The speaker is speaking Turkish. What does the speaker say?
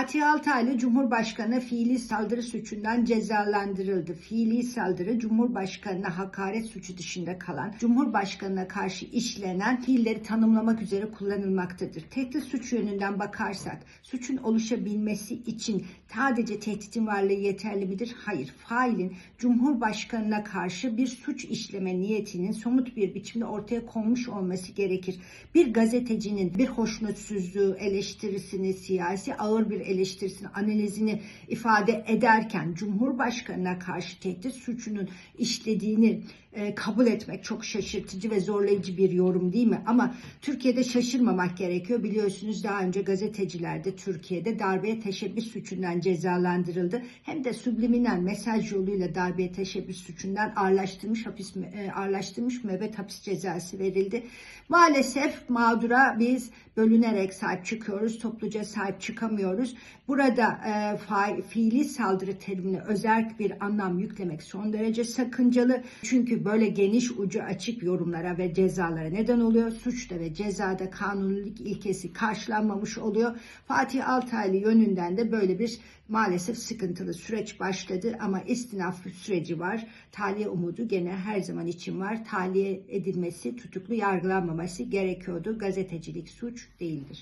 Fatih Altaylı Cumhurbaşkanı fiili saldırı suçundan cezalandırıldı. Fiili saldırı Cumhurbaşkanına hakaret suçu dışında kalan, Cumhurbaşkanına karşı işlenen fiilleri tanımlamak üzere kullanılmaktadır. Tehdit suç yönünden bakarsak, suçun oluşabilmesi için sadece tehditin varlığı yeterli midir? Hayır. Failin Cumhurbaşkanına karşı bir suç işleme niyetinin somut bir biçimde ortaya konmuş olması gerekir. Bir gazetecinin bir hoşnutsuzluğu, eleştirisini, siyasi ağır bir eleştirisini, analizini ifade ederken Cumhurbaşkanına karşı tehdit suçunun işlediğini e, kabul etmek çok şaşırtıcı ve zorlayıcı bir yorum değil mi? Ama Türkiye'de şaşırmamak gerekiyor. Biliyorsunuz daha önce gazeteciler de Türkiye'de darbeye teşebbüs suçundan cezalandırıldı. Hem de subliminal mesaj yoluyla darbeye teşebbüs suçundan ağırlaştırmış hapis e, ağırlaştırmış müebbet hapis cezası verildi. Maalesef mağdura biz bölünerek sahip çıkıyoruz, topluca sahip çıkamıyoruz. Burada e, fa, fiili saldırı terimine özel bir anlam yüklemek son derece sakıncalı. Çünkü böyle geniş ucu açık yorumlara ve cezalara neden oluyor. Suçta ve cezada kanunilik ilkesi karşılanmamış oluyor. Fatih Altaylı yönünden de böyle bir maalesef sıkıntılı süreç başladı ama istinaf süreci var. Tahliye umudu gene her zaman için var. Tahliye edilmesi, tutuklu yargılanmaması gerekiyordu. Gazetecilik suç değildir.